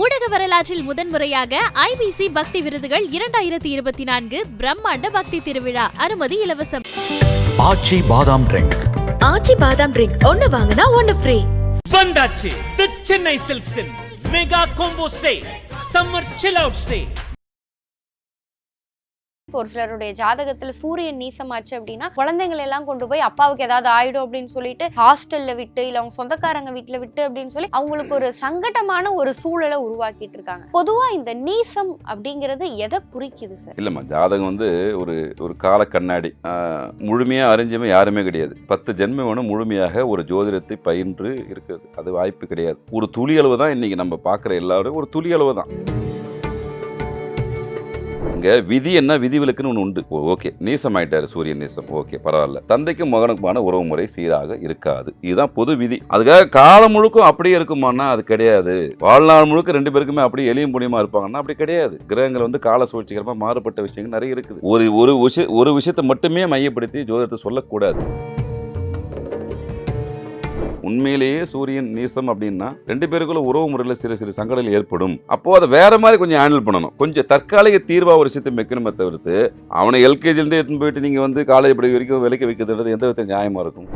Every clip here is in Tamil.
ஊடக வரலாற்றில் முதன்முறையாக ஐபிசி பக்தி விருதுகள் இரண்டாயிரத்தி இருபத்தி நான்கு பிரம்மாண்ட பக்தி திருவிழா அனுமதி இலவசம். ஆச்சி பாதாம் ட்ரிங்க். ஆச்சி பாதாம் ட்ரிங்க். ஒன்னு வாங்கினா ஒன்னு ஃப்ரீ வந்தாச்சு. The Chennai சில்க்ஸின். Mega combo sale summer chill out sale இப்போ ஒரு சிலருடைய ஜாதகத்துல சூரியன் நீசமாச்சு அப்படின்னா குழந்தைங்களை எல்லாம் கொண்டு போய் அப்பாவுக்கு ஏதாவது ஆயிடும் அப்படின்னு சொல்லிட்டு ஹாஸ்டல்ல விட்டு இல்ல அவங்க சொந்தக்காரங்க வீட்டுல விட்டு அப்படின்னு சொல்லி அவங்களுக்கு ஒரு சங்கடமான ஒரு சூழலை உருவாக்கிட்டு இருக்காங்க. பொதுவா இந்த நீசம் அப்படிங்கிறது எதை குறிக்குது சார்? இல்லம்மா ஜாதகம் வந்து ஒரு ஒரு கால கண்ணாடி. முழுமையா அறிஞ்சமே யாருமே கிடையாது. பத்து ஜென்மம் வேணும் முழுமையாக ஒரு ஜோதிடத்தை பயின்று இருக்கிறது. அது வாய்ப்பு கிடையாது. ஒரு துளி அளவு தான் இன்னைக்கு நம்ம பார்க்குற எல்லாரும் ஒரு துளி அளவு தான். அங்கே விதி என்ன? விதிவிலக்குன்னு ஒன்று உண்டு. ஓகே. நீசமாயிட்டாரு சூரியன் நீசம். ஓகே பரவாயில்ல. தந்தைக்கும் மகனுக்குமான உறவு முறை சீராக இருக்காது. இதுதான் பொது விதி. அதுக்காக காலம் முழுக்கும் அப்படியே இருக்குமான்னா அது கிடையாது. வாழ்நாள் முழுக்க ரெண்டு பேருக்குமே அப்படியே எளியும் புனியமா இருப்பாங்கன்னா அப்படி கிடையாது. கிரகங்கள் வந்து கால சூழ்ச்சிகரமாக மாறுபட்ட விஷயங்கள் நிறைய இருக்குது. ஒரு ஒரு விஷய ஒரு விஷயத்தை மட்டுமே மையப்படுத்தி ஜோதிடத்தை சொல்லக்கூடாது. உண்மையிலேயே சூரியன் நீசம் அப்படின்னா ரெண்டு பேருக்குள்ள உறவு முறையில் சிறு சிறு சங்கடங்கள் ஏற்படும். அப்போ அதை வேற மாதிரி கொஞ்சம் ஹேண்டில் பண்ணணும். கொஞ்சம் தற்காலிக தீர்வா ஒரு விஷயத்தை வைக்கணுமே தவிர்த்து அவனை எல்கேஜிலேருந்து எடுத்துன்னு போயிட்டு நீங்க வந்து காலேஜ் படி வரைக்கும் விலைக்கு வைக்கிறது எந்த வித நியாயமா இருக்கும்?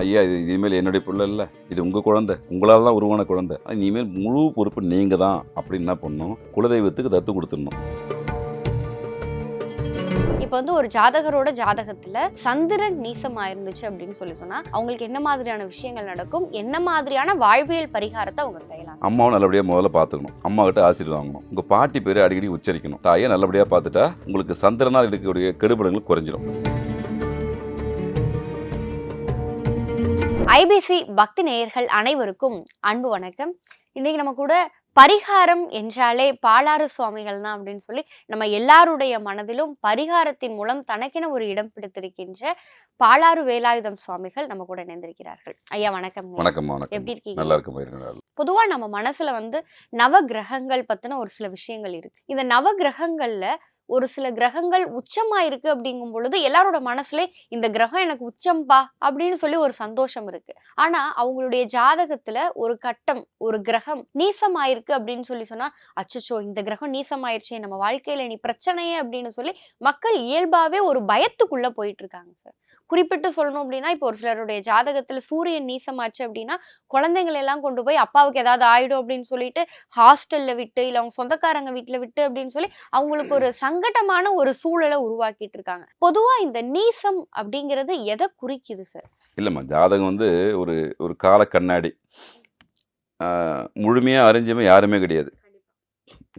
ஐயா இது இனிமேல் என்னுடைய பிள்ளை இல்லை இது உங்கள் குழந்தை. உங்களால் தான் உருவான குழந்தை. இனிமேல் முழு பொறுப்பு நீங்கள் தான் அப்படின்னு என்ன பண்ணணும்? குலதெய்வத்துக்கு தத்து கொடுத்துடணும். இப்போ வந்து ஒரு ஜாதகரோட ஜாதகத்துல சந்திரன் நீசமா இருந்துச்சு அப்படின்னு சொல்லி சொன்னா அவங்களுக்கு என்ன மாதிரியான விஷயங்கள் நடக்கும்? என்ன மாதிரியான வாழ்வியல் பரிகாரத்தை அவங்க செய்யலாம்? அம்மாவை நல்லபடியாக முதல்ல பார்த்துக்கணும். அம்மா கிட்ட ஆசீர்வாதம் வாங்கணும். உங்கள் பாட்டி பேரை அடிக்கடி உச்சரிக்கணும். தாயை நல்லபடியாக பார்த்துட்டா உங்களுக்கு சந்திரனால் இருக்கக்கூடிய கெடுபடங்கள் குறைஞ்சிரும். ஐபிசி பக்தி நேயர்கள் அனைவருக்கும் அன்பு வணக்கம். இன்னைக்கு நம்ம கூட பரிகாரம் என்றாலே பாலாறு சுவாமிகள் தான் அப்படின்னு சொல்லி நம்ம எல்லாருடைய மனதிலும் பரிகாரத்தின் மூலம் தனக்கென ஒரு இடம் பிடித்திருக்கின்ற பாலாறு வேலாயுதம் சுவாமிகள் நம்ம கூட இணைந்திருக்கிறார்கள். ஐயா வணக்கம் வணக்கம் எப்படி இருக்கீங்க? நல்லா இருக்கும் பொதுவா நம்ம மனசுல வந்து நவ கிரகங்கள் பத்தின ஒரு சில விஷயங்கள் இருக்கு. இந்த நவ கிரகங்கள்ல ஒரு சில கிரகங்கள் உச்சமா இருக்கு அப்படிங்கும் பொழுது எல்லாரோட மனசுல இந்த கிரகம் எனக்கு உச்சம்பா அப்படின்னு சொல்லி ஒரு சந்தோஷம் இருக்கு. ஆனா அவங்களுடைய ஜாதகத்துல ஒரு கட்டம் ஒரு கிரகம் நீசமாயிருக்கு அப்படின்னு சொல்லி சொன்னா அச்சச்சோ இந்த கிரகம் நீசமாயிருச்சே நம்ம வாழ்க்கையில நீ பிரச்சனையே அப்படின்னு சொல்லி மக்கள் இயல்பாவே ஒரு பயத்துக்குள்ள போயிட்டு இருக்காங்க சார். குறிப்பிட்டு சொல்லணும் அப்படின்னா இப்போ ஒரு சிலருடைய ஜாதகத்துல சூரியன் நீசமாச்சு அப்படின்னா குழந்தைங்களை எல்லாம் கொண்டு போய் அப்பாவுக்கு ஏதாவது ஆயிடும் அப்படின்னு சொல்லிட்டு ஹாஸ்டல்ல விட்டு இல்ல அவங்க சொந்தக்காரங்க வீட்டுல விட்டு அப்படின்னு சொல்லி அவங்களுக்கு ஒரு சங்கடமான ஒரு சூழலை உருவாக்கிட்டு இருக்காங்க பொதுவா இந்த நீசம் அப்படிங்கிறது எதை குறிக்குது சார் இல்லைம்மா ஜாதகம் வந்து ஒரு ஒரு கால கண்ணாடி. முழுமையாக அறிஞ்சவன் யாருமே கிடையாது.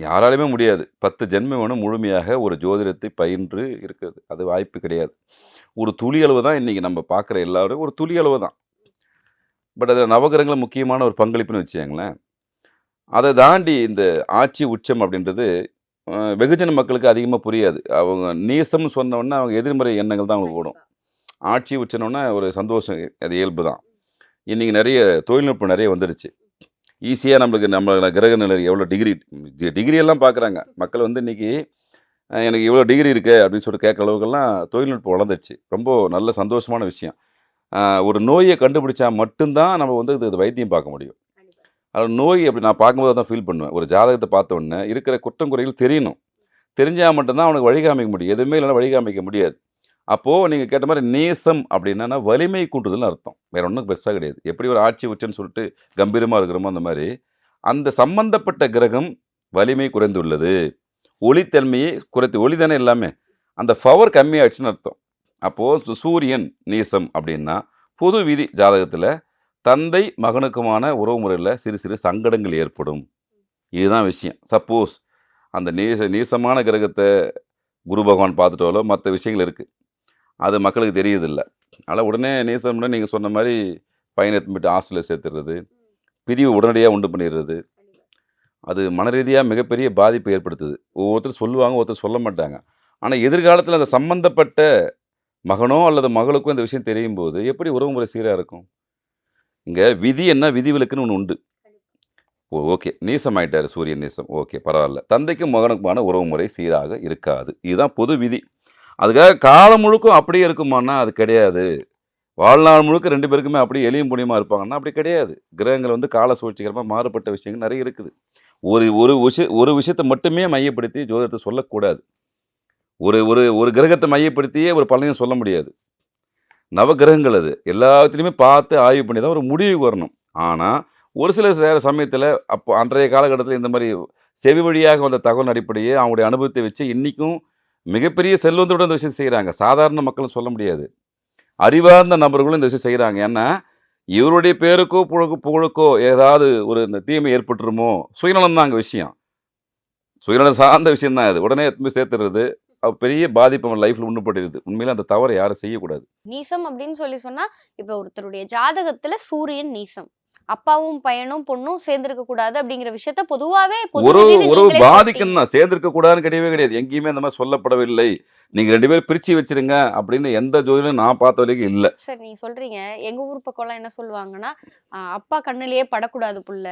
யாராலுமே முடியாது. பத்து ஜென்மம் வேணும் முழுமையாக ஒரு ஜோதிடத்தை பயின்று இருக்கிறது. அது வாய்ப்பு கிடையாது. ஒரு துளி அளவு தான் இன்றைக்கி நம்ம பார்க்குற எல்லாரும் ஒரு துளி அளவு தான். பட் அதில் நவகிரகங்கள் முக்கியமான ஒரு பங்களிப்புன்னு வச்சுக்கோங்களேன். அதை தாண்டி இந்த ஆட்சி உச்சம் அப்படின்றது வெகுஜன மக்களுக்கு அதிகமாக புரியாது. அவங்க நீசம்னு சொன்ன உடனே அவங்க எதிர்மறை எண்ணங்கள் தான் அவங்களுக்கு ஓடும். ஆட்சி உச்சனோன்னா ஒரு சந்தோஷம் அது இயல்பு தான். இன்றைக்கி நிறைய தொழில்நுட்பம் நிறைய வந்துடுச்சு ஈஸியாக நம்மளுக்கு நம்ம கிரக நிலை எவ்வளோ டிகிரி டிகிரி எல்லாம் பார்க்குறாங்க மக்கள் வந்து இன்றைக்கி எனக்கு இவ்வளோ டிகிரி இருக்கு அப்படின்னு சொல்லிட்டு கேட்குற அளவுக்கெல்லாம் தொழில்நுட்பம் வளர்ந்துருச்சு. ரொம்ப நல்ல சந்தோஷமான விஷயம். ஒரு நோயை கண்டுபிடிச்சா மட்டும்தான் நம்ம வந்து இது வைத்தியம் பார்க்க முடியும். அதில் நோய் அப்படி நான் பார்க்கும்போது தான் ஃபீல் பண்ணுவேன். ஒரு ஜாதகத்தை பார்த்த உடனே இருக்கிற குற்றம் குறைகள் தெரியணும். தெரிஞ்சால் மட்டும்தான் அவனுக்கு வழிகாமிக்க முடியும். எதுவுமே இல்லைன்னா வழிகாமிக்க முடியாது. அப்போது நீங்கள் கேட்ட மாதிரி நேசம் அப்படின்னா வலிமை கூட்டுதல்னு அர்த்தம். வேற ஒன்றும் பெருசாக கிடையாது. எப்படி ஒரு ஆட்சி உச்சன்னு சொல்லிட்டு கம்பீரமாக இருக்கிறோமோ அந்த மாதிரி. அந்த சம்பந்தப்பட்ட கிரகம் வலிமை குறைந்துள்ளது. ஒளித்தன்மையை குறைத்து ஒளி தானே எல்லாமே. அந்த பவர் கம்மியாகிடுச்சுன்னு அர்த்தம். அப்போது சூரியன் நீசம் அப்படின்னா பொது விதி ஜாதகத்தில் தந்தை மகனுக்குமான உறவு முறையில் சிறு சிறு சங்கடங்கள் ஏற்படும். இதுதான் விஷயம். சப்போஸ் அந்த நீச நீசமான கிரகத்தை குரு பகவான் பார்த்துட்டாலோ மற்ற விஷயங்கள் இருக்குது அது மக்களுக்கு தெரியுதில்லை. அதனால் உடனே நீசம்னா நீங்கள் சொன்ன மாதிரி பையனை எடுத்துன்னு ஹாஸ்டலில் சேர்த்துறது பிரிவு உடனடியாக உண்டு பண்ணிடுறது. அது மனரீதியாக மிகப்பெரிய பாதிப்பை ஏற்படுத்துது. ஒவ்வொருத்தர் சொல்லுவாங்க ஒருத்தர் சொல்ல மாட்டாங்க. ஆனால் எதிர்காலத்தில் அந்த சம்மந்தப்பட்ட மகனோ அல்லது மகளுக்கோ இந்த விஷயம் தெரியும் போது எப்படி உறவுமுறை சீராக இருக்கும்? இங்கே விதி என்ன? விதிவிலக்குன்னு ஒன்று உண்டு. ஓ ஓகே. நீசமாயிட்டாரு சூரியன் நீசம். ஓகே பரவாயில்ல. தந்தைக்கும் மகனுக்குமான உறவுமுறை சீராக இருக்காது. இதுதான் பொது விதி. அதுக்காக காலம் முழுக்கும் அப்படியே இருக்குமான்னா அது கிடையாது. வாழ்நாள் முழுக்க ரெண்டு பேருக்குமே அப்படியே எளியும் புனியமாக இருப்பாங்கன்னா அப்படி கிடையாது. கிரகங்கள் வந்து கால சூழ்ச்சிகரமாக மாறுபட்ட விஷயங்கள் நிறைய இருக்குது. ஒரு ஒரு விஷய ஒரு விஷயத்தை மட்டுமே மையப்படுத்தி ஜோதிடத்தை சொல்லக்கூடாது. ஒரு ஒரு ஒரு கிரகத்தை மையப்படுத்தியே ஒரு பலனையும் சொல்ல முடியாது. நவகிரகங்கள் அது. எல்லாத்துலேயுமே பார்த்து ஆய்வு பண்ணி தான் ஒரு முடிவுக்கு வரணும். ஆனால் ஒரு சில ச- சமயத்தில் அப்போ அன்றைய காலகட்டத்தில் இந்த மாதிரி செவி வழியாக வந்த தகவல் அடிப்படையே அவங்களுடைய அனுபவத்தை வச்சு இன்றைக்கும் மிகப்பெரிய செல்வந்தோடு இந்த விஷயம் செய்கிறாங்க சாதாரண மக்களும் சொல்ல முடியாது. அறிவார்ந்த நபர்களும் இந்த விஷயம் செய்கிறாங்க ஏன்னா இவருடைய பேருக்கோ புழுக்கோ புகழுக்கோ ஏதாவது ஒரு இந்த தீமை ஏற்பட்டுருமோ? சுயநலம் தான் அங்கே விஷயம். சுயநலம் சார்ந்த விஷயந்தான் அது. உடனே எத்தனை சேர்த்துறது பெரிய பாதிப்பு அவன் லைஃப்பில் உண்டுபட்டுருது உண்மையில அந்த தவறை யாரும் செய்யக்கூடாது. நீசம் அப்படின்னு சொல்லி சொன்னா இப்ப ஒருத்தருடைய ஜாதகத்துல சூரியன் நீசம். அப்பாவும் பையனும் பொண்ணும் சேர்ந்திருக்க கூடாது அப்படிங்கிற விஷயத்த பொதுவாவே பொது ஒரு ஒரு பாதிக்கும் தான் சேர்ந்திருக்க கூடாதுன்னு கிடையவே கிடையாது. எங்கேயுமே அந்த மாதிரி சொல்லப்படவில்லை. நீங்க ரெண்டு பேரும் பிரிச்சு வச்சிருங்க அப்படின்னு எந்த ஜோதிலும் நான் பார்த்த வரைக்கும் இல்லை. சரி நீங்க சொல்றீங்க. எங்க ஊர் பக்கம்லாம் என்ன சொல்லுவாங்கன்னா அப்பா கண்ணுலயே படக்கூடாது புள்ள.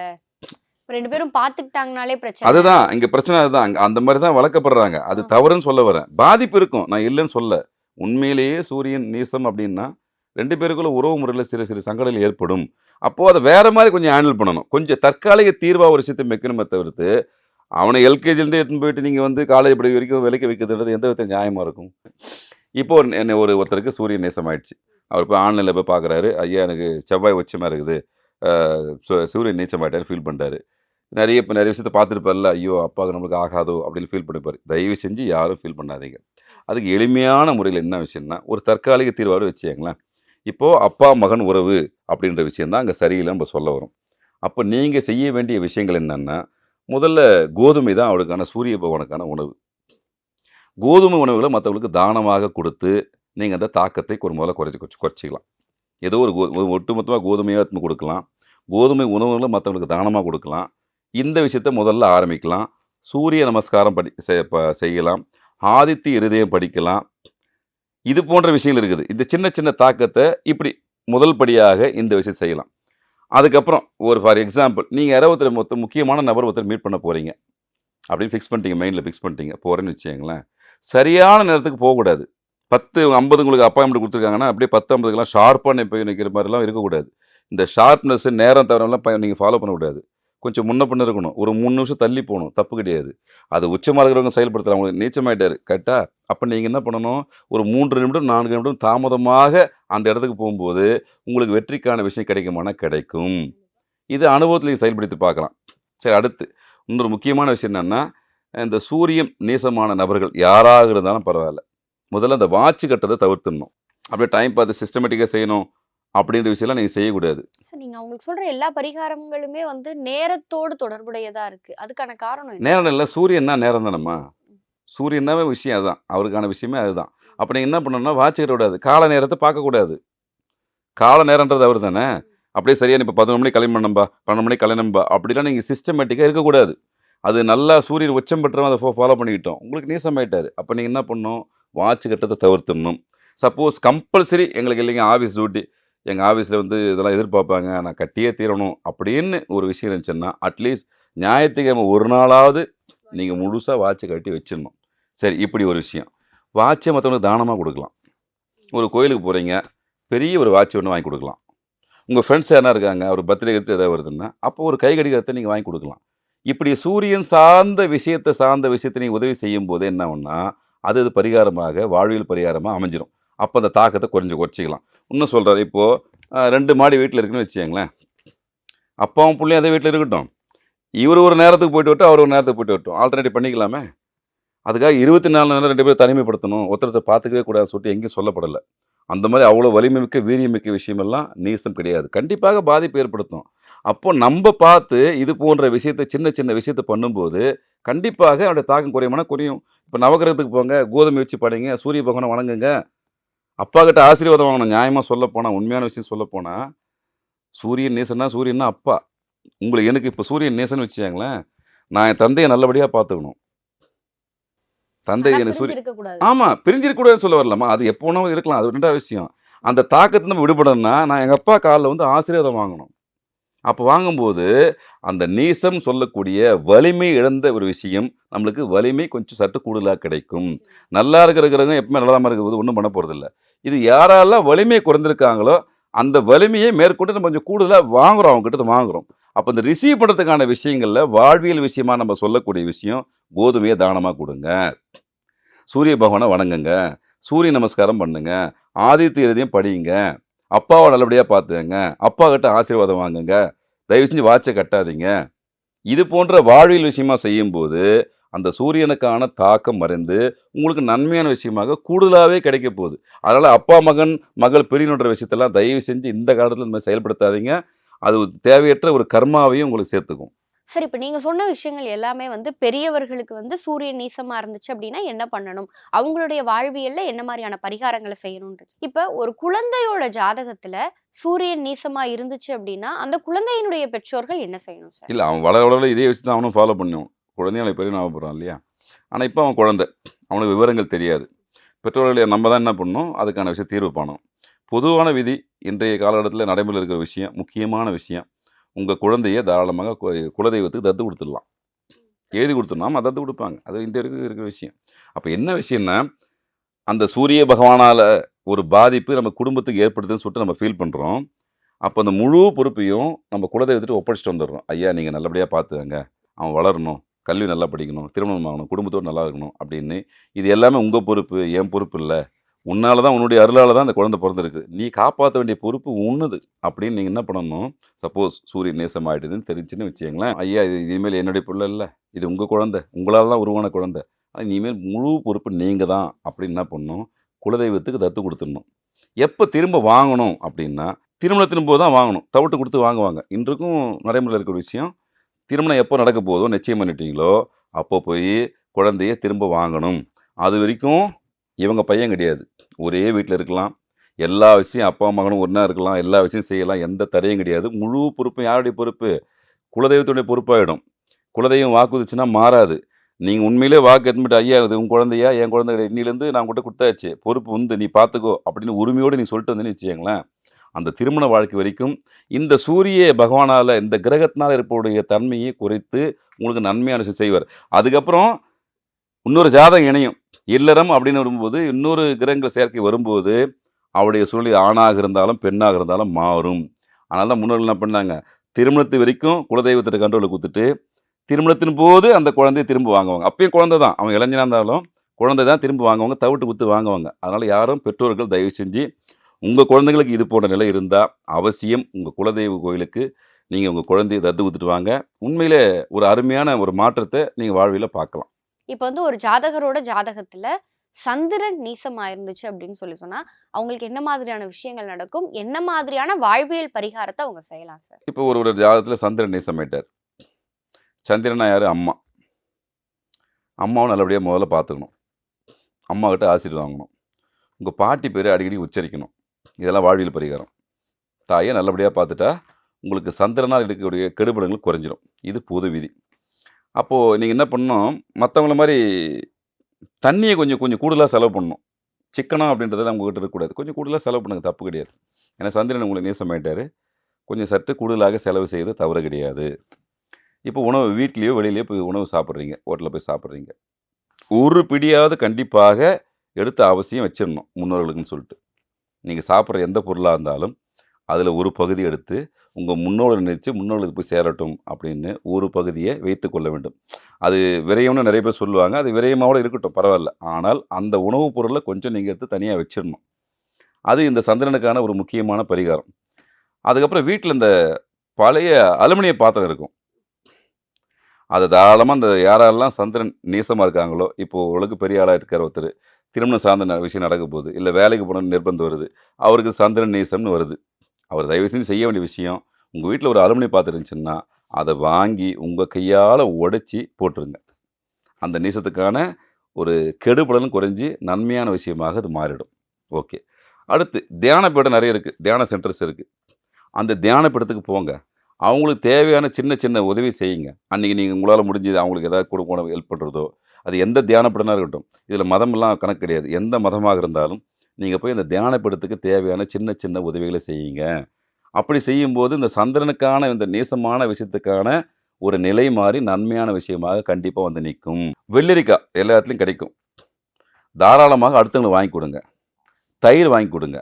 ரெண்டு பேரும் பாத்துக்கிட்டாங்கனாலே பிரச்சனை. அதுதான் இங்க பிரச்சனை அதுதான். அங்க அந்த மாதிரி தான் வளர்க்கப்படுறாங்க. அது. தவறுன்னு சொல்ல வரேன். பாதிப்பு இருக்கும். நான் இல்லைன்னு சொல்ல. உண்மையிலேயே சூரியன் நீசம் அப்படின்னா ரெண்டு பேருக்குள்ள உறவு முறையில் சிறு சிறு சங்கடங்கள் ஏற்படும். அப்போ அதை வேற மாதிரி கொஞ்சம் ஹேண்டில் பண்ணணும். கொஞ்சம் தற்காலிக தீர்வா ஒரு விஷயத்தை வைக்கணுமே தவிர்த்து அவனை எல்கேஜிலேருந்து எடுத்துன்னு போயிட்டு நீங்கள் வந்து காலேஜ் படி வரைக்கும் விலைக்கு வைக்கிறதுன்றது எந்த விதத்தில் நியாயமாக இருக்கும்? இப்போ ஒரு என்ன ஒரு ஒருத்தருக்கு சூரியன் நேசம் ஆயிடுச்சு. அவர் போய் ஆன்லைனில் போய் பார்க்குறாரு ஐயா எனக்கு செவ்வாய் உச்சமாக இருக்குது. சூரியன் நீச்சம் ஆகிட்டாரு ஃபீல் பண்ணிட்டாரு. நிறைய இப்போ நிறைய விஷயத்த பார்த்துருப்பார்ல ஐயோ அப்பாவுக்கு நம்மளுக்கு ஆகாதோ? அப்படின்னு ஃபீல் பண்ணிப்பார். தயவு செஞ்சு யாரும் ஃபீல் பண்ணாதீங்க. அதுக்கு எளிமையான முறையில் என்ன விஷயம்னா ஒரு தற்காலிக தீர்வாடு வச்சுக்கங்களேன். இப்போது அப்பா மகன் உறவு அப்படின்ற விஷயந்தான் அங்கே சரியில்லை நம்ம சொல்ல வரும். அப்போ நீங்கள் செய்ய வேண்டிய விஷயங்கள் என்னென்னா முதல்ல கோதுமை தான் அவளுக்கான சூரிய பகவானுக்கான உணவு. கோதுமை உணவுகளை மற்றவங்களுக்கு தானமாக கொடுத்து நீங்கள் அந்த தாக்கத்தை ஒரு முதல்ல குறைச்சி குறைச்சி குறைச்சிக்கலாம். ஏதோ ஒரு கோ ஒட்டுமொத்தமாக கோதுமையாக எடுத்துன்னு கொடுக்கலாம். கோதுமை உணவுகளை மற்றவங்களுக்கு தானமாக கொடுக்கலாம். இந்த விஷயத்த முதல்ல ஆரம்பிக்கலாம். சூரிய நமஸ்காரம் படி செய்- ப- செய்யலாம். ஆதித்ய இருதயம் படிக்கலாம். இது போன்ற விஷயங்கள் இருக்குது. இந்த சின்ன சின்ன தாக்கத்தை இப்படி முதல் படியாக இந்த விஷயம் செய்யலாம். அதுக்கப்புறம் ஒரு ஃபார் எக்ஸாம்பிள் நீங்கள் யாரோ ஒருத்தர் மொத்த முக்கியமான நபர் ஒருத்தர் மீட் பண்ண போகிறீங்க அப்படின்னு ஃபிக்ஸ் பண்ணிட்டீங்க மைண்டில் ஃபிக்ஸ் பண்ணிட்டீங்க போகிறேன்னு வச்சுங்களேன் சரியான நேரத்துக்கு போகக்கூடாது. பத்து ஐம்பது உங்களுக்கு அப்பாயின்மெண்ட் கொடுத்துருக்காங்கன்னா அப்படியே பத்து ஐம்பதுக்கெல்லாம் ஷார்ப்பாக போய் நிற்கிற மாதிரிலாம் இருக்கக்கூடாது. இந்த ஷார்ப்னஸ் நேரம் தவிரலாம் நீங்கள் ஃபாலோ பண்ணக்கூடாது. கொஞ்சம் முன்ன பின்ன இருக்கணும். ஒரு மூணு நிமிஷம் தள்ளி போகணும். தப்பு கிடையாது. அது உச்சமாக இருக்கிறவங்க செயல்படுத்தலாம் அவங்களுக்கு நீச்சமாயிட்டாரு. கரெக்டாக அப்போ நீங்கள் என்ன பண்ணணும்? ஒரு மூன்று நிமிடம் நான்கு நிமிடம் தாமதமாக அந்த இடத்துக்கு போகும்போது உங்களுக்கு வெற்றிக்கான விஷயம் கிடைக்குமானா கிடைக்கும். இது அனுபவத்தில் நீங்கள் செயல்படுத்தி பார்க்கலாம். சரி அடுத்து. இன்னொரு முக்கியமான விஷயம் என்னென்னா இந்த சூரியன் நீசமான நபர்கள் யாராக இருந்தாலும் பரவாயில்ல. முதல்ல அந்த வாட்ச் கட்டுறதை தவிர்த்துடணும். அப்படியே டைம் பார்த்து சிஸ்டமேட்டிக்காக செய்யணும். அப்படின்ற விஷயம்லாம் நீங்கள் செய்யக்கூடாது. சரி, நீங்க அவங்களுக்கு சொல்ற எல்லா பரிகாரங்களுமே வந்து நேரத்தோடு தொடர்புடையதா இருக்கு. அதுக்கான காரணம் நேரம் இல்லை சூரியன்னா நேரம் தானம்மா. சூரியனாவே விஷயம் அதுதான் அவருக்கான விஷயமே அதுதான். அப்போ நீங்கள் என்ன பண்ணணும்னா வாட்ச் கட்ட விடாது. கால நேரத்தை பார்க்கக்கூடாது கால நேரன்றது அவர் தானே? அப்படியே சரியா இப்போ பதினொரு மணிக்கு கிளம்பி பண்ணம்பா பன்னெண்டு மணிக்கு கிளம்பா அப்படிலாம் நீங்கள் சிஸ்டமேட்டிக்காக இருக்கக்கூடாது. அது நல்லா சூரியன் உச்சம் பெற்றவங்க அதை ஃபாலோ பண்ணிக்கிட்டோம். உங்களுக்கு நீசமாயிட்டாரு அப்போ நீங்கள் என்ன பண்ணணும்? வாட்ச் கட்டத்தை தவிர்த்துடணும். சப்போஸ் கம்பல்சரி எங்களுக்கு இல்லைங்க ஆஃபீஸ் டியூட்டி எங்கள் ஆஃபீஸில் வந்து இதெல்லாம் எதிர்பார்ப்பாங்க. நான் கட்டியே தீரணும் அப்படின்னு ஒரு விஷயம் இருந்துச்சுன்னா அட்லீஸ்ட் ஞாயிற்றுக்கிழமை ஒரு நாளாவது நீங்கள் முழுசாக வாட்சை கட்டி வச்சிடணும். சரி இப்படி ஒரு விஷயம். வாட்சை மற்றவங்களுக்கு தானமாக கொடுக்கலாம். ஒரு கோயிலுக்கு போகிறீங்க பெரிய ஒரு வாட்ச் ஒன்று வாங்கி கொடுக்கலாம். உங்கள் ஃப்ரெண்ட்ஸ் யாரா இருக்காங்க ஒரு பர்த்டே கிஃப்ட் ஏதாவது வருதுன்னா அப்போ ஒரு கை கடிகாரத்தை நீங்கள் வாங்கி கொடுக்கலாம். இப்படி சூரியன் சார்ந்த விஷயத்தை சார்ந்த விஷயத்தை நீங்கள் உதவி செய்யும் போது என்ன ஆகும்னா அது அது பரிகாரமாக வாழ்வியல் பரிகாரமாக அமைஞ்சிரும். அப்போ அந்த தாக்கத்தை கொஞ்சம் குறைச்சிக்கலாம். இன்னும் சொல்கிறார் இப்போது ரெண்டு மாடி வீட்டில் இருக்குன்னு வச்சுக்கங்களேன். அப்பாவும் பிள்ளையும் அதே வீட்டில் இருக்கட்டும். இவர் ஒரு நேரத்துக்கு போயிட்டு விட்டு அவர் ஒரு நேரத்துக்கு போயிட்டு விட்டோம் ஆல்டர்னேட்டிவ் பண்ணிக்கலாமே? அதுக்காக இருபத்தி நாலு நேரம் ரெண்டு பேரும் தனிமைப்படுத்தணும். ஒருத்தரத்தை பார்த்துக்கவே கூடாதுன்னு சொல்லிட்டு எங்கேயும் சொல்லப்படலை. அந்த மாதிரி அவ்வளோ வலிமை மிக்க வீரியமிக்க விஷயமெல்லாம் நீசம் கிடையாது. கண்டிப்பாக பாதிப்பு ஏற்படுத்தும். அப்போ நம்ம பார்த்து இது போன்ற விஷயத்தை சின்ன சின்ன விஷயத்தை பண்ணும்போது கண்டிப்பாக அவருடைய தாக்கம் குறையுமானா குறையும். இப்போ நவகிரகத்துக்கு போங்க கோதுமை வச்சு படைங்க சூரிய பகவானை வணங்குங்க அப்பா கிட்ட ஆசீர்வாதம் வாங்கணும். நியாயமாக சொல்ல போனால் உண்மையான விஷயம் சொல்ல போனால் சூரியன் நேசன்னா சூரியன்னா அப்பா. உங்களுக்கு எனக்கு இப்போ சூரியன் நேசன் வச்சுக்கங்களேன் நான் என் தந்தையை நல்லபடியாக பார்த்துக்கணும். தந்தை எனக்கு சூரிய ஆமாம் பிரிஞ்சிருக்கூடாதுன்னு சொல்ல வரலாமா அது எப்போ வேணாலும் இருக்கலாம். அது ரெண்டாவது விஷயம். அந்த தாக்கத்தை நம்ம விடுபடணும்னா நான் எங்கள் அப்பா காலில் வந்து ஆசீர்வாதம் வாங்கணும். அப்போ வாங்கும்போது அந்த நீசம் சொல்லக்கூடிய வலிமை இழந்த ஒரு விஷயம் நம்மளுக்கு வலிமை கொஞ்சம் சற்று கூடுதலாக கிடைக்கும். நல்லா இருக்கிறவங்க எப்பவுமே நல்லா இருக்கிறது ஒன்றும் பண்ண போகிறதில்ல இது யாரெல்லாம் வலிமை குறைந்திருக்காங்களோ அந்த வலிமையை மேற்கொண்டு நம்ம கொஞ்சம் கூடுதலாக வாங்குறோம் அவங்ககிட்ட வாங்குகிறோம் வாங்குறோம். அப்போ இந்த ரிசீவ் பண்ணுறதுக்கான விஷயங்களில் வாழ்வியல் விஷயமா நம்ம சொல்லக்கூடிய விஷயம் கோதுமையை தானமாக கொடுங்க. சூரிய பகவானை வணங்குங்க. சூரிய நமஸ்காரம் பண்ணுங்க. ஆதித்ய இறுதியும் படியுங்க. அப்பாவை நல்லபடியாக பார்த்துங்க அப்பா கிட்ட ஆசீர்வாதம் வாங்குங்க. தயவு செஞ்சு வாட்சை கட்டாதீங்க. இது போன்ற வாழ்வியல் விஷயமா செய்யும்போது அந்த சூரியனுக்கான தாக்கம் மறைந்து உங்களுக்கு நன்மையான விஷயமாக கூடுதலாகவே கிடைக்க போகுது. அதனால் அப்பா மகன் மகள் பிரியணுன்ற விஷயத்தெல்லாம் தயவு செஞ்சு இந்த காலத்தில் நம்ம செயல்படுத்தாதீங்க. அது தேவையற்ற ஒரு கர்மாவையும் உங்களுக்கு சேர்த்துக்கும். சரி இப்போ நீங்கள் சொன்ன விஷயங்கள் எல்லாமே வந்து பெரியவர்களுக்கு வந்து சூரியன் நீசமாக இருந்துச்சு அப்படின்னா என்ன பண்ணணும்? அவங்களுடைய வாழ்வியல்ல என்ன மாதிரியான பரிகாரங்களை செய்யணும்ன்றது இப்போ ஒரு குழந்தையோட ஜாதகத்தில் சூரியன் நீசமா இருந்துச்சு அப்படின்னா அந்த குழந்தையினுடைய பெற்றோர்கள் என்ன செய்யணும் சார்? இல்லை அவன் வளர வளர இதே வச்சு தான் அவனும் ஃபாலோ பண்ணும் குழந்தைகளை பெரிய ஞாபகப்படுறான் இல்லையா? ஆனால் இப்போ அவன் குழந்தை. அவனுக்கு விவரங்கள் தெரியாது. பெற்றோர்களை நம்ம தான் என்ன பண்ணணும்? அதுக்கான விஷயம் தீர்வு பண்ணணும் பொதுவான விதி இன்றைய காலகட்டத்தில் நடைமுறையில் இருக்கிற விஷயம் முக்கியமான விஷயம். உங்கள் குழந்தைய தாராளமாக குலதெய்வத்துக்கு தத்து கொடுத்துடலாம். எழுதி கொடுத்துடலாம் தத்து கொடுப்பாங்க. அது இந்த இருக்கிற இருக்கிற விஷயம். அப்போ என்ன விஷயம்னா அந்த சூரிய பகவானால் ஒரு பாதிப்பு நம்ம குடும்பத்துக்கு ஏற்படுதுன்னு சொல்லிட்டு நம்ம ஃபீல் பண்ணுறோம் அப்போ அந்த முழு பொறுப்பையும் நம்ம குலதெய்வத்துட்டு ஒப்படைச்சிட்டு வந்துடுறோம். ஐயா நீங்கள் நல்லபடியாக பார்த்துக்கங்க. அவன் வளரணும். கல்வி நல்லா படிக்கணும். திருமணம் ஆகணும். குடும்பத்தோடு நல்லா இருக்கணும். அப்படின்னு. இது எல்லாமே உங்கள் பொறுப்பு என் பொறுப்பு இல்லை. உன்னால தான் உன்னுடைய அருளால் தான் அந்த குழந்தை பிறந்திருக்கு. நீ காப்பாற்ற வேண்டிய பொறுப்பு உன்னது. அப்படின்னு நீங்கள் என்ன பண்ணணும்? சப்போஸ் சூரியன் நேசம் ஆகிடுதுன்னு தெரிஞ்சுன்னு வச்சுக்கங்களேன். ஐயா இது இனிமேல் என்னுடைய பிள்ளை இல்லை. இது உங்கள் குழந்தை. உங்களால் தான் உருவான குழந்தை. அது இனிமேல் முழு பொறுப்பு நீங்கள் தான் அப்படின்னு என்ன பண்ணணும்? குலதெய்வத்துக்கு தத்து கொடுத்துடணும். எப்போ திரும்ப வாங்கணும் அப்படின்னா திருமணத்தின் போது தான் வாங்கணும். தவிட்டு கொடுத்து வாங்குவாங்க. இன்றைக்கும் நடைமுறையில் இருக்கிற விஷயம் திருமணம் எப்போ நடக்க போதோ நிச்சயம் பண்ணிட்டீங்களோ அப்போ போய் குழந்தைய திரும்ப வாங்கணும். அது வரைக்கும் இவங்க பையன் கிடையாது. ஒரே வீட்டில் இருக்கலாம். எல்லா விஷயம் அப்பா மகனும் ஒன்றா இருக்கலாம். எல்லா விஷயம் செய்யலாம். எந்த தடையும் கிடையாது. முழு பொறுப்பும் யாருடைய பொறுப்பு? குலதெய்வத்துடைய பொறுப்பாயிடும். குலதெய்வம் வாக்குதுச்சுன்னா மாறாது. நீங்கள் உண்மையிலே வாக்கு எடுத்துட்டு ஐயா இது உன் குழந்தையா? என் குழந்தை இன்னிலேருந்து நான் கூட கொடுத்தாச்சு. பொறுப்பு வந்து நீ பார்த்துக்கோ அப்படின்னு உரிமையோடு நீ சொல்லிட்டு வந்தேன்னு வச்சுக்கங்களேன். அந்த திருமண வாழ்க்கை வரைக்கும் இந்த சூரிய பகவானால் இந்த கிரகத்தினால் இருப்பவருடைய தன்மையை குறைத்து உங்களுக்கு நன்மையான விஷயம் செய்வார். அதுக்கப்புறம் இன்னொரு ஜாதகம் இணையும். இல்லறம் அப்படின்னு வரும்போது இன்னொரு கிரகங்கள் சேர்க்கை வரும்போது அவருடைய சூழ்நிலை ஆணாக இருந்தாலும் பெண்ணாக இருந்தாலும் மாறும். அதனால தான் முன்னோர்கள் என்ன பண்ணாங்க? திருமணத்து வரைக்கும் குலதெய்வத்திற்கு கண்ட்ரோலில் கொடுத்துட்டு திருமணத்தின் போது அந்த குழந்தையை திரும்ப வாங்குவாங்க. அப்பயும் குழந்தை தான். அவங்க இளைஞனாக இருந்தாலும் குழந்தை தான் திரும்ப வாங்குவாங்க தவிட்டு குத்து வாங்குவாங்க. அதனால் யாரும் பெற்றோர்கள் தயவு செஞ்சு உங்கள் குழந்தைங்களுக்கு இது போன்ற நிலை இருந்தால் அவசியம். உங்கள் குலதெய்வ கோயிலுக்கு நீங்கள் உங்கள் குழந்தையை தத்து கொடுத்துட்டு வாங்க. உண்மையிலே ஒரு அருமையான ஒரு மாற்றத்தை நீங்கள் வாழ்வில் பார்க்கலாம். இப்போ வந்து ஒரு ஜாதகரோட ஜாதகத்துல சந்திரன் நீசமா இருந்துச்சு அப்படின்னு சொல்லி சொன்னா அவங்களுக்கு என்ன மாதிரியான விஷயங்கள் நடக்கும்? என்ன மாதிரியான வாழ்வியல் பரிகாரத்தை அவங்க செய்யலாம் சார்? இப்போ ஒரு ஒரு ஜாதகத்தில் சந்திரன் நீசமாயிட்டார். சந்திரனா யார்? அம்மா. அம்மாவும் நல்லபடியாக முதல்ல பார்த்துக்கணும். அம்மா கிட்ட ஆசீர்வாதம் வாங்கணும். உங்கள் பாட்டி பேரை அடிக்கடி உச்சரிக்கணும். இதெல்லாம் வாழ்வியல் பரிகாரம். தாயை நல்லபடியாக பார்த்துட்டா உங்களுக்கு சந்திரனால் இருக்கக்கூடிய கெடுபடங்கள் குறைஞ்சிரும். இது பொது விதி. அப்போது நீங்கள் என்ன பண்ணணும்? மற்றவங்கள மாதிரி தண்ணியை கொஞ்சம் கொஞ்சம் கூடுதலாக செலவு பண்ணணும். சிக்கனம் அப்படின்றத உங்ககிட்ட இருக்கக்கூடாது. கொஞ்சம் கூடுதலாக செலவு பண்ணுங்க தப்பு கிடையாது. ஏன்னா சந்திரன் உங்களுக்கு நேசமாயிட்டார். கொஞ்சம் சற்று கூடுதலாக செலவு செய்வது தவறு கிடையாது. இப்போ உணவு வீட்லேயோ வெளியிலையோ போய் உணவு சாப்பிட்றீங்க ஹோட்டலில் போய் சாப்பிட்றீங்க. ஒரு பிடியாவது கண்டிப்பாக எடுத்த அவசியம் வச்சிடணும் முன்னோர்களுக்குன்னு சொல்லிட்டு. நீங்கள் சாப்பிட்ற எந்த பொருளாக இருந்தாலும் அதில் ஒரு பகுதி எடுத்து உங்கள் முன்னோடு நினைச்சு முன்னோர்களுக்கு போய் சேரட்டும் அப்படின்னு ஒரு பகுதியை வைத்து கொள்ள வேண்டும். அது விரயம்னு நிறைய பேர் சொல்லுவாங்க. அது விரயமாவோட இருக்கட்டும் பரவாயில்ல. ஆனால் அந்த உணவுப் பொருளை கொஞ்சம் நீங்கள் எடுத்து தனியாக வச்சிடணும். அது இந்த சந்திரனுக்கான ஒரு முக்கியமான பரிகாரம். அதுக்கப்புறம் வீட்டில் இந்த பழைய அலுமினிய பாத்திரம் இருக்கும். அதை தாராளமாக அந்த யாரெல்லாம் சந்திரன் நீசமாக இருக்காங்களோ இப்போ ஓரளவுக்கு பெரிய ஆளாக இருக்கார் ஒருத்தர் திருமணம் சார்ந்த விஷயம் நடக்க போகுது இல்லை வேலைக்கு போகணும்னு நிர்பந்தம் வருது அவருக்கு சந்திரன் நீசம்னு வருது. அவர் தயவு செஞ்சு செய்ய வேண்டிய விஷயம் உங்கள் வீட்டில் ஒரு அலுமினி பாத்திரம் இருந்துச்சுன்னா அதை வாங்கி உங்கள் கையால் உடைச்சி போட்டுருங்க. அந்த நீசத்துக்கான ஒரு கெடுபடலும் குறைஞ்சி நன்மையான விஷயமாக அது மாறிடும். ஓகே. அடுத்து தியான பீடம் நிறைய இருக்குது தியான சென்டர்ஸ் இருக்குது அந்த தியான பீடத்துக்கு போங்க. அவங்களுக்கு தேவையான சின்ன சின்ன உதவி செய்யுங்க. அன்றைக்கி நீங்கள் உங்களால் முடிஞ்சது அவங்களுக்கு ஏதாவது கொடுக்கணும் ஹெல்ப் பண்ணுறதோ அது எந்த தியான பீடனாக இருக்கட்டும். இதில் மதமெல்லாம் கணக்கு கிடையாது. எந்த மதமாக இருந்தாலும் நீங்கள் போய் அந்த தியானப்படத்துக்கு தேவையான சின்ன சின்ன உதவிகளை செய்யுங்க. அப்படி செய்யும்போது இந்த சந்திரனுக்கான இந்த நேசமான விஷயத்துக்கான ஒரு நிலை மாறி நன்மையான விஷயமாக கண்டிப்பாக வந்து நிற்கும். வெள்ளரிக்காய் எல்லா இடத்துலையும் கிடைக்கும். தாராளமாக அடுத்தவங்களுக்கு வாங்கி கொடுங்க. தயிர் வாங்கி கொடுங்க.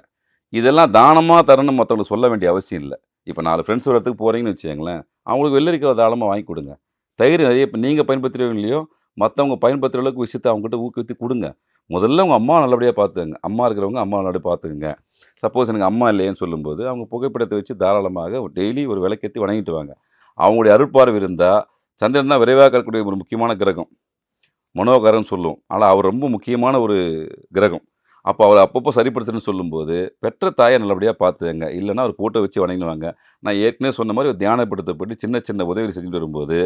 இதெல்லாம் தானமாக தரணும் மற்றவங்களுக்கு சொல்ல வேண்டிய அவசியம் இல்லை. இப்போ நாலு ஃப்ரெண்ட்ஸ் ஒரு இடத்துக்கு போகிறீங்கன்னு வச்சுக்கோங்களேன் அவங்களுக்கு வெள்ளரிக்காய் தாராளமாக வாங்கி கொடுங்க. தயிர் நிறைய இப்போ நீங்கள் பயன்படுத்துகிறீங்க இல்லையோ மற்றவங்க பயன்படுத்துகிற அளவுக்கு விஷயத்தை அவங்ககிட்ட ஊக்குவித்து கொடுங்க. முதல்ல உங்கள் அம்மா நல்லபடியாக பார்த்துங்க. அம்மா இருக்கிறவங்க அம்மா நல்லபடியாக பார்த்துக்குங்க. சப்போஸ் எனக்கு அம்மா இல்லையேன்னு சொல்லும்போது அவங்க புகைப்படத்தை வச்சு தாராளமாக டெய்லி ஒரு விளக்கேற்றி வணங்கிட்டு வாங்க. அவங்களுடைய அருட்பார்வை இருந்தால் சந்திரன் தான் விரைவாக இருக்கக்கூடிய ஒரு முக்கியமான கிரகம். மனோகரன் சொல்லுவோம். ஆனால் அவர் ரொம்ப முக்கியமான ஒரு கிரகம். அப்போ அவர் அப்பப்போ சரிப்படுத்துன்னு சொல்லும்போது பெற்ற தாயை நல்லபடியாக பார்த்துங்க இல்லைன்னா அவர் ஃபோட்டோ வச்சு வணங்கிடுவாங்க. நான் ஏற்கனவே சொன்ன மாதிரி ஒரு தியானப்படுத்தப்பட்டு சின்ன சின்ன உதவி செஞ்சுட்டு வரும்போது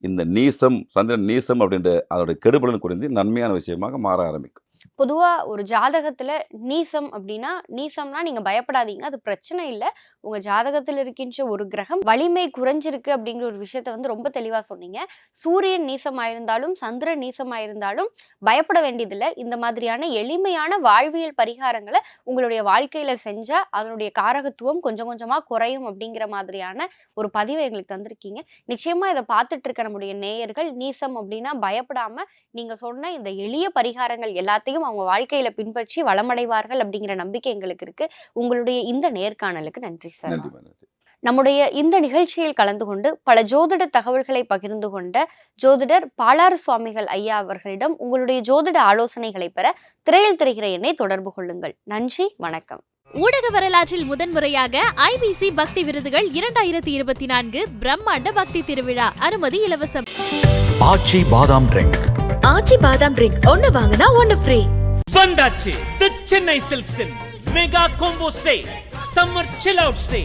இந்த நீசம் சந்திரன் நீசம் அப்படின்ற அதோட கெடுபலன் குறைந்து நன்மையான விஷயமாக மாற ஆரம்பிக்கும். பொதுவா ஒரு ஜாதகத்துல நீசம் அப்படின்னா நீசம்னா நீங்க பயப்படாதீங்க. அது பிரச்சனை இல்லை. உங்க ஜாதகத்தில் இருக்கின்ற ஒரு கிரகம் வலிமை குறைஞ்சிருக்கு அப்படிங்கிற ஒரு விஷயத்த வந்து ரொம்ப தெளிவாக சொன்னீங்க. சூரியன் நீசமாயிருந்தாலும் சந்திரன் நீசமாயிருந்தாலும் பயப்பட வேண்டியதில்லை. இந்த மாதிரியான எளிமையான வாழ்வியல் பரிகாரங்களை உங்களுடைய வாழ்க்கையில செஞ்சால் அதனுடைய காரகத்துவம் கொஞ்சம் கொஞ்சமாக குறையும் அப்படிங்கிற மாதிரியான ஒரு பதிவை எங்களுக்கு தந்திருக்கீங்க. நிச்சயமா இதை பார்த்துட்டு இருக்க நம்முடைய நேயர்கள் நீசம் அப்படின்னா பயப்படாம நீங்க சொன்ன இந்த எளிய பரிகாரங்கள் எல்லாத்தையும் அவங்க வாழ்க்கையில பின்பற்றி வளமடைவார்கள் அப்படிங்கிற நம்பிக்கை எங்களுக்கு இருக்கு. உங்களுடைய இந்த நேர்காணலுக்கு நன்றி சார். நம்முடைய இந்த நிகழ்ச்சியில் கலந்து கொண்டு பல ஜோதிட தகவல்களை பகிர்ந்து கொண்ட ஜோதிடர் பாலாறு சுவாமிகள் ஐயா அவர்களிடம் உங்களுடைய ஜோதிட ஆலோசனைகளை பெற திரையில் தெரிகிற எண்ணை தொடர்பு கொள்ளுங்கள். நன்றி வணக்கம். ஊடக வரலாற்றில் முதன்முறையாக ஐபிசி பக்தி விருதுகள் இரண்டாயிரத்தி இருபத்தி நான்கு பிரம்மாண்ட பக்தி திருவிழா. அனுமதி இலவசம். ஆச்சி பாதாம் ட்ரிங்க் ஆச்சி பாதாம் ட்ரிங்க். ஒன்னு வாங்கினா ஒன்னு ஃப்ரீ வந்தாச்சு. The Chennai சில்க்ஸின் mega combo sale summer chill out sale